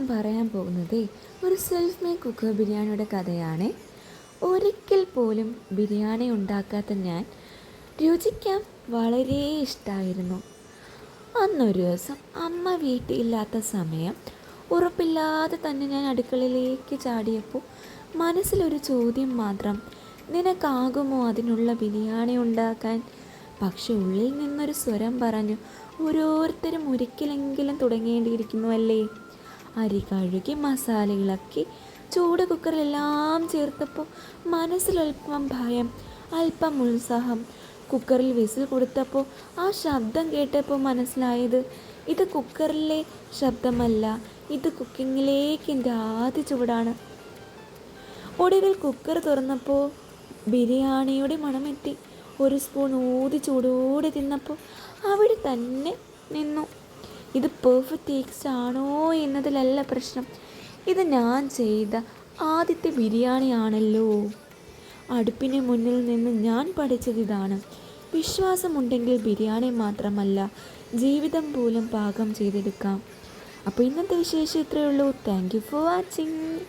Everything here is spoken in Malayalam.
ഞാൻ പറയാൻ പോകുന്നത് ഒരു സെൽഫ് മേ കുക്കർ ബിരിയാണിയുടെ കഥയാണ്. ഒരിക്കൽ പോലും ബിരിയാണി ഉണ്ടാക്കാത്ത ഞാൻ രുചിക്കാൻ വളരെ ഇഷ്ടമായിരുന്നു അന്നൊരു ദിവസം അമ്മ വീട്ടിലില്ലാത്ത സമയം ഉറപ്പില്ലാതെ തന്നെ ഞാൻ അടുക്കളയിലേക്ക് ചാടിയപ്പോൾ മനസ്സിലൊരു ചോദ്യം മാത്രം നിനക്കാകുമോ അതിനുള്ള ബിരിയാണി ഉണ്ടാക്കാൻ? പക്ഷെ ഉള്ളിൽ നിന്നൊരു സ്വരം പറഞ്ഞു ഓരോരുത്തരും ഒരിക്കലെങ്കിലും തുടങ്ങേണ്ടിയിരിക്കുന്നുവല്ലേ? അരി കഴുകി മസാല ഇളക്കി ചൂട് കുക്കറിലെല്ലാം ചേർത്തപ്പോൾ മനസ്സിലൽപ്പം ഭയം അല്പം ഉത്സാഹം. കുക്കറിൽ വിസിൽ കൊടുത്തപ്പോൾ ആ ശബ്ദം കേട്ടപ്പോൾ മനസ്സിലായത് ഇത് കുക്കറിലെ ശബ്ദമല്ല ഇത് കുക്കിങ്ങിലേക്ക് എന്റെ ആദ്യ ചുവടാണ്. ഒടുവിൽ കുക്കർ തുറന്നപ്പോൾ ബിരിയാണിയുടെ മണമെത്തി. ഒരു സ്പൂൺ ഊതി ചൂടോടെ തിന്നപ്പോൾ അവിടെ തന്നെ നിന്നു. ഇത് പെർഫെക്റ്റ് ടേസ്റ്റ് ആണോ എന്നതിലല്ല പ്രശ്നം. ഇത് ഞാൻ ചെയ്ത ആദ്യത്തെ ബിരിയാണി ആണല്ലോ. അടുപ്പിന് മുന്നിൽ നിന്ന് ഞാൻ പഠിച്ചത് ഇതാണ്. വിശ്വാസമുണ്ടെങ്കിൽ ബിരിയാണി മാത്രമല്ല ജീവിതം പോലും പാകം ചെയ്തെടുക്കാം. അപ്പോൾ ഇന്നത്തെ വിശേഷം ഇത്രയേ ഉള്ളൂ. Thank you for watching